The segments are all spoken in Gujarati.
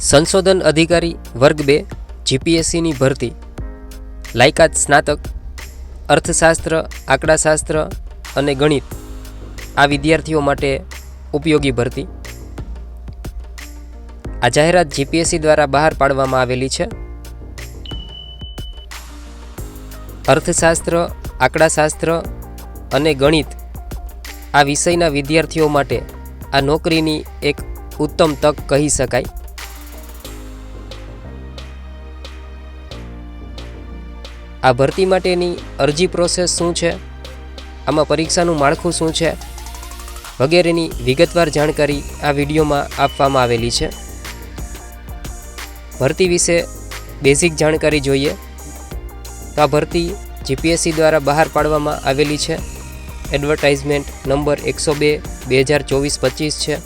સંશોધન અધિકારી વર્ગ બે, જીપીએસસીની ભરતી. લાયકાત સ્નાતક, અર્થશાસ્ત્ર, આંકડાશાસ્ત્ર અને ગણિત. આ વિદ્યાર્થીઓ માટે ઉપયોગી ભરતી. આ જાહેરાત જીપીએસસી દ્વારા બહાર પાડવામાં આવેલી છે. અર્થશાસ્ત્ર, આંકડાશાસ્ત્ર અને ગણિત. આ વિષયના વિદ્યાર્થીઓ માટે આ નોકરીની એક ઉત્તમ તક કહી શકાય. આ ભરતી માટેની અરજી પ્રોસેસ શું છે? આમાં પરીક્ષાનું માળખું શું છે? વગેરેની વિગતવાર જાણકારી આ વિડીયોમાં આપવામાં આવેલી છે. ભરતી વિશે બેઝિક જાણકારી જોઈએ. તો આ ભરતી જીપીએસસી દ્વારા બહાર પાડવામાં આવેલી છે. એડવર્ટાઇઝમેન્ટ નંબર એકસો બે બે હજાર ચોવીસ, પચીસ છે.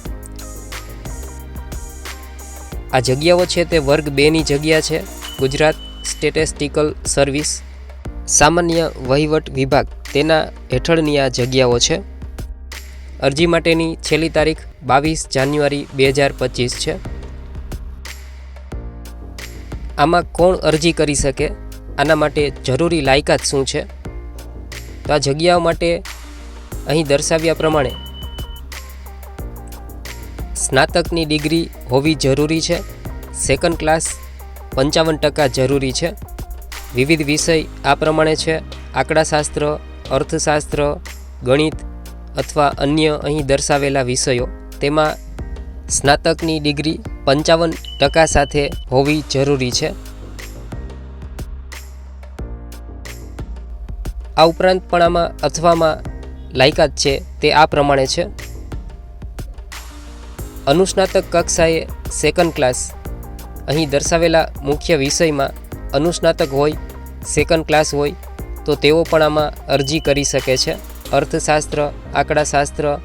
આ જગ્યાઓ છે તે વર્ગ બેની જગ્યા છે. ગુજરાત સ્ટેટિસ્ટિકલ સર્વિસ સામાન્ય વહીવટ વિભાગ તેના હેઠળની આ જગ્યાઓ છે. અરજી માટેની છેલ્લી તારીખ બાવીસ જાન્યુઆરી બે હજાર પચીસ છે. આમાં કોણ અરજી કરી શકે? આના માટે જરૂરી લાયકાત શું છે? તો આ જગ્યાઓ માટે અહીં દર્શાવ્યા પ્રમાણે સ્નાતકની ડિગ્રી હોવી જરૂરી છે. સેકન્ડ ક્લાસ પંચાવન ટકા જરૂરી છે. વિવિધ વિષય આ પ્રમાણે છે. આંકડાશાસ્ત્ર, અર્થશાસ્ત્ર, ગણિત અથવા અન્ય અહીં દર્શાવેલા વિષયો. તેમાં સ્નાતકની ડિગ્રી પંચાવન ટકા સાથે હોવી જરૂરી છે. આ ઉપરાંત પણ આમાં અથવામાં લાયકાત છે તે આ પ્રમાણે છે. અનુસ્નાતક કક્ષાએ સેકન્ડ ક્લાસ અહીં દર્શાવેલા મુખ્ય વિષયમાં અનુસ્નાતક હોય સેકન્ડ ક્લાસ હોય, તો તેઓ પણ આમાં અરજી કરી શકે છે. અર્થશાસ્ત્ર, આંકડાશાસ્ત્ર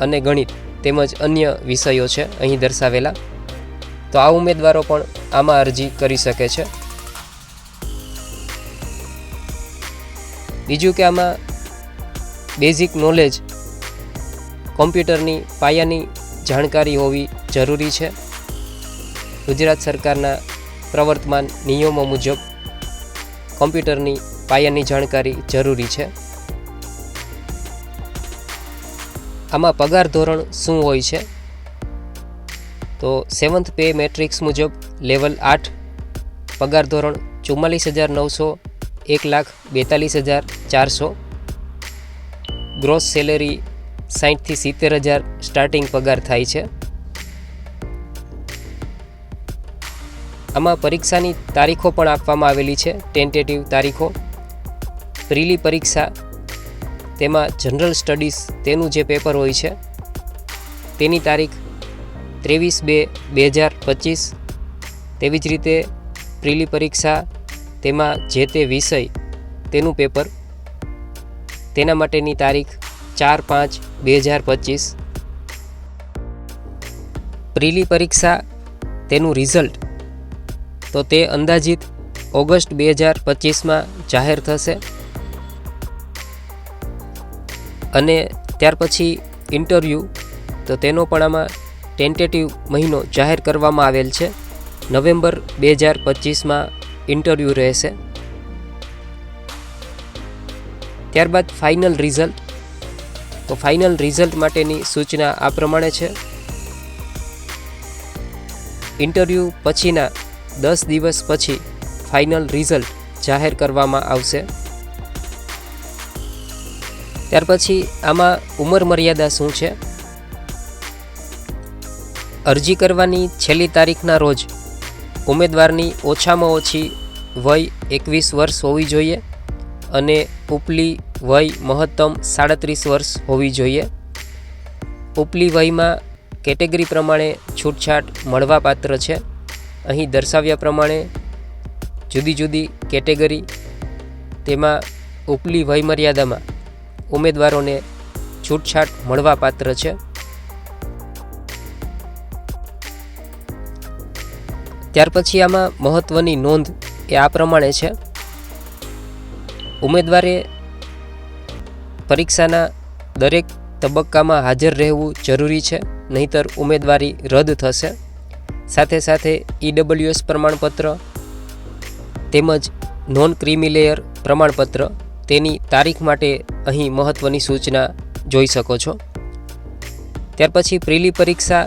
અને ગણિત તેમજ અન્ય વિષયો છે અહીં દર્શાવેલા. તો આ ઉમેદવારો પણ આમાં અરજી કરી શકે છે. બીજું કે આમાં બેઝિક નોલેજ કોમ્પ્યુટરની પાયાની જાણકારી હોવી જરૂરી છે. ગુજરાત સરકારના પ્રવર્તમાન નિયમો મુજબ કોમ્પ્યુટરની પાયાની જાણકારી જરૂરી છે. આમાં પગાર ધોરણ શું હોય છે? તો સેવન્થ પે મેટ્રિક્સ મુજબ લેવલ આઠ, પગાર ધોરણ ચુમ્માલીસ હજાર નવસો, એક લાખ બેતાલીસ હજાર ચારસો, ગ્રોસ સેલેરી સાહીઠથી સિત્તેર હજાર સ્ટાર્ટિંગ પગાર થાય છે. આમાં પરીક્ષાની તારીખો પણ આપવામાં આવેલી છે ટેન્ટેટિવ તારીખો. પ્રીલી પરીક્ષા, તેમાં જનરલ સ્ટડીઝ તેનું જે પેપર હોય છે, તેની તારીખ ત્રેવીસ બે બે હજાર પચીસ. તેવી જ રીતે પ્રીલી પરીક્ષા, તેમાં જે તે વિષય, તેનું પેપર તેના માટેની તારીખ ચાર પાંચ બે હજાર પચીસ. પ્રીલી પરીક્ષા, તેનું રિઝલ્ટ તો તે અંદાજિત ઓગસ્ટ બે હજાર પચીસમાં જાહેર થશે. અને ત્યાર પછી ઇન્ટરવ્યૂ, તો તેનો પણ આમાં ટેન્ટેટિવ મહિનો જાહેર કરવામાં આવેલ છે. નવેમ્બર બે હજાર પચીસમાં ઇન્ટરવ્યૂ રહેશે. ત્યારબાદ ફાઇનલ રિઝલ્ટ. તો ફાઇનલ રિઝલ્ટ માટેની સૂચના આ પ્રમાણે છે. ઇન્ટરવ્યૂ પછીના દસ દિવસ પછી ફાઇનલ રિઝલ્ટ જાહેર કરવામાં આવશે. ત્યાર પછી આમાં ઉંમર મર્યાદા શું છે? અરજી કરવાની છેલ્લી તારીખના રોજ ઉમેદવારની ઓછામાં ઓછી વય એકવીસ વર્ષ હોવી જોઈએ અને ઉપલી વય મહત્તમ સાડત્રીસ વર્ષ હોવી જોઈએ. ઉપલી વયમાં કેટેગરી પ્રમાણે છૂટછાટ મળવાપાત્ર છે. અહીં દર્શાવ્યા પ્રમાણે જુદી જુદી કેટેગરી, તેમાં ઉપલી વયમર્યાદામાં ઉમેદવારોને છૂટછાટ મળવાપાત્ર છે. ત્યાર પછી આમાં મહત્ત્વની નોંધ એ આ પ્રમાણે છે. ઉમેદવારે પરીક્ષાના દરેક તબક્કામાં હાજર રહેવું જરૂરી છે, નહીતર ઉમેદવારી રદ થશે. સાથે સાથે ઈડબલ્યુએસ પ્રમાણપત્ર તેમજ નોન ક્રીમી લેયર પ્રમાણપત્ર તેની તારીખ માટે અહીં મહત્ત્વની સૂચના જોઈ શકો છો. ત્યાર પછી પ્રીલી પરીક્ષા,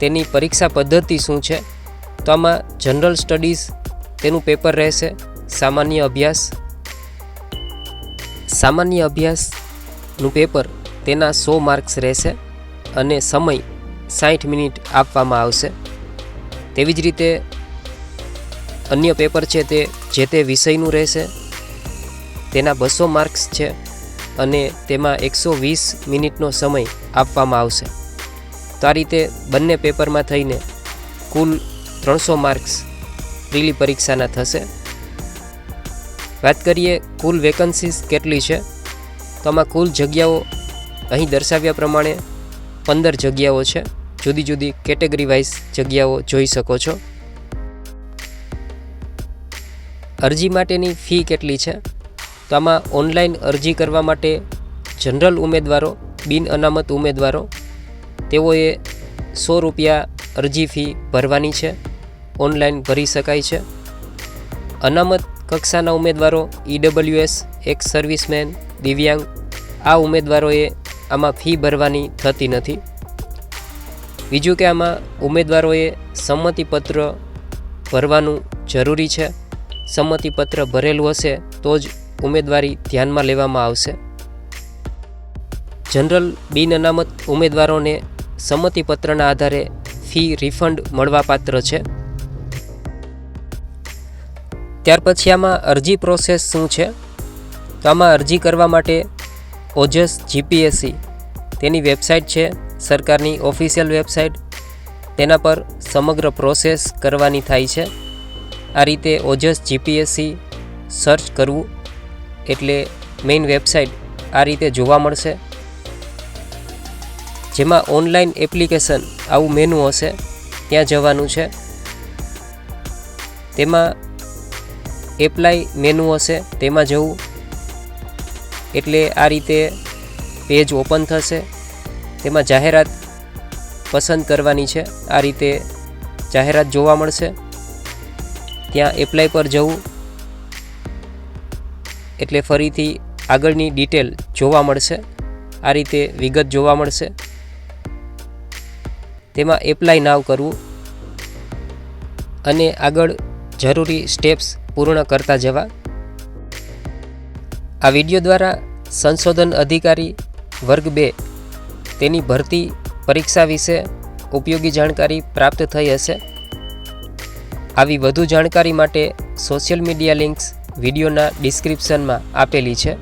તેની પરીક્ષા પદ્ધતિ શું છે? તો આમાં જનરલ સ્ટડીઝ તેનું પેપર રહેશે, સામાન્ય અભ્યાસ. સામાન્ય અભ્યાસનું પેપર તેના સો માર્ક્સ રહેશે અને સમય સાઠ મિનિટ આપવામાં આવશે. તેવી જ રીતે અન્ય પેપર છે તે, જે તે વિષયનું રહેશે, તેના બસો માર્ક્સ છે અને તેમાં એકસો વીસ મિનિટનો સમય આપવામાં આવશે. તો આ રીતે બંને પેપરમાં થઈને કુલ ત્રણસો માર્ક્સ પ્રિલી પરીક્ષાના થશે. વાત કરીએ કુલ વેકન્સીસ કેટલી છે, તો આમાં કુલ જગ્યાઓ અહીં દર્શાવ્યા પ્રમાણે પંદર જગ્યાઓ છે. જુદી જુદી કેટેગરી વાઇઝ જગ્યાઓ જોઈ શકો છો. અરજી માટેની ફી કેટલી છે? તો આમાં ઓનલાઈન અરજી કરવા માટે જનરલ ઉમેદવારો, બિન અનામત ઉમેદવારો, તેઓએ સો રૂપિયા અરજી ફી ભરવાની છે, ઓનલાઈન ભરી શકાય છે. અનામત કક્ષાના ઉમેદવારો ઈડબલ્યુએસ એક્સ સર્વિસમેન, દિવ્યાંગ, આ ઉમેદવારોએ આમાં ફી ભરવાની થતી નથી. બીજું કે આમાં ઉમેદવારોએ સંમતિપત્ર ભરવાનું જરૂરી છે. સંમતિપત્ર ભરેલું હશે તો જ ઉમેદવારી ધ્યાનમાં લેવામાં આવશે. જનરલ બિન અનામત ઉમેદવારોને સંમતિપત્રના આધારે ફી રિફંડ મળવાપાત્ર છે. ત્યાર પછી આમાં અરજી પ્રોસેસ શું છે? તો આમાં અરજી કરવા માટે ઓજસ જીપીએસસી તેની વેબસાઇટ છે. સરકારની ઓફિશિયલ વેબસાઇટ. તેના પર સમગ્ર પ્રોસેસ કરવાની થાય છે. આ રીતે ઓજસ જીપીએસસી સર્ચ કરવું એટલે મેઇન વેબસાઇટ આ રીતે જોવા મળશે. જેમાં ઓનલાઈન એપ્લિકેશન આવું મેનુ હશે. ત્યાં જવાનું છે. તેમાં એપ્લાય મેનુ હશે. તેમાં જવું. એટલે આ રીતે પેજ ઓપન થશે. તેમાં જાહેરાત પસંદ કરવાની છે. આ રીતે જાહેરાત જોવા મળશે. ત્યાં એપ્લાય પર જવું એટલે ફરીથી આગળની ડિટેલ જોવા મળશે. આ રીતે વિગત જોવા મળશે. તેમાં એપ્લાય નાવ કરવું અને આગળ જરૂરી સ્ટેપ્સ પૂર્ણ કરતા જવા. આ વીડિયો દ્વારા સંશોધન અધિકારી વર્ગ બે તેની ભરતી પરીક્ષા વિશે ઉપયોગી જાણકારી પ્રાપ્ત થઈ હશે. આવી વધુ જાણકારી માટે સોશિયલ મીડિયા લિંક્સ વિડીયોના ડિસ્ક્રિપ્શનમાં આપેલી છે.